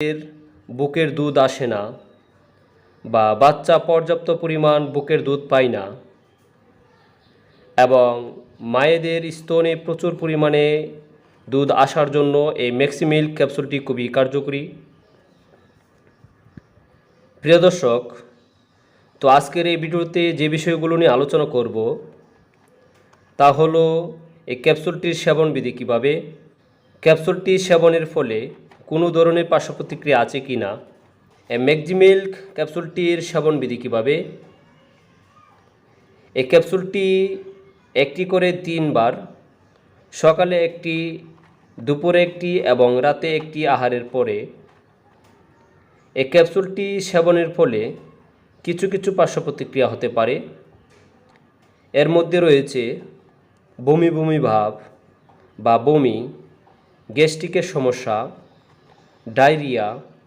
এর বুকের দুধ আসে না বা বাচ্চা পর্যাপ্ত পরিমাণ বুকের দুধ পায় না এবং মায়েদের স্তনে প্রচুর পরিমাণে দুধ আসার জন্য এই ম্যাক্সিমিল্ক ক্যাপসুলটি খুবই কার্যকরী। প্রিয় দর্শক, তো আজকের এই ভিডিওতে যে বিষয়গুলো নিয়ে আলোচনা করব তা হলো এই ক্যাপসুলটির সেবন বিধি কীভাবে? ক্যাপসুলটি সেবনের ফলে কোনো ধরনের পার্শ্ব প্রতিক্রিয়া আছে কি না? এই ম্যাক্সিমিল্ক ক্যাপসুলটির সেবন বিধি কীভাবে? এই ক্যাপসুলটি একটি করে তিনবার, সকালে একটি, দুপুরে একটি এবং রাতে একটি আহারের পরে। এই ক্যাপসুলটি সেবনের ফলে কিছু কিছু পার্শ্ব প্রতিক্রিয়া হতে পারে। এর মধ্যে রয়েছে বমি বমি ভাব বা বমি, গ্যাস্ট্রিকের সমস্যা ডায়রিয়া